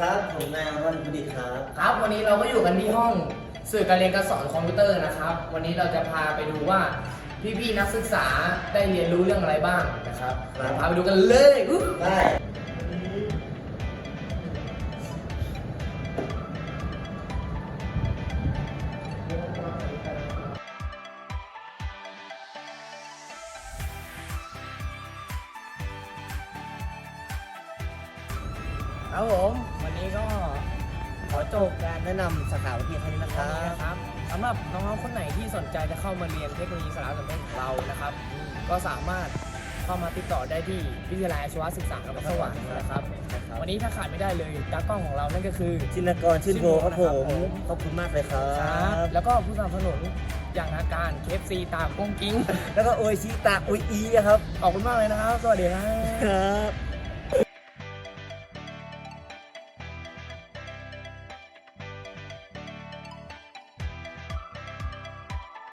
ครับ ผมนายอวันประดิษฐ์ครับ ครับ วันนี้เราก็อยู่กันที่ห้องสื่อการเรียนการสอนคอมพิวเตอร์นะครับ วันนี้เราจะพาไปดูว่าพี่ๆนักศึกษาได้เรียนรู้เรื่องอะไรบ้างนะครับครับ พาไปดูกันเลยอุ๊ยได้ ครับผม วันนี้ก็ขอจบการแนะนำสาขาวิทยาเท่านี้นะคครัรับบครับสำหรับน้องๆคนไหนที่สนใจจะเข้ามาเรียนเทคโนโลยีสารสนเทศของเรานะครับ ก็สามารถเข้ามาติดต่อได้ที่วิทยาลัยอาชีวศึกษานครสวรรค์นะครับ วันนี้ถ้าขาดไม่ได้เลยตากล้องของเรานั่นก็คือ ชินกรชื่นโบครับผมครับผม ขอบคุณมากเลยครัครับบ แล้วก็ผู้สนับสนุนอย่างทางการเคฟซีตามกุ้งกิ้งแล้วก็โออิชิตาอุยอีครับ ขอบคุณมากเลยนะครับ สวัสดีครับ ครับ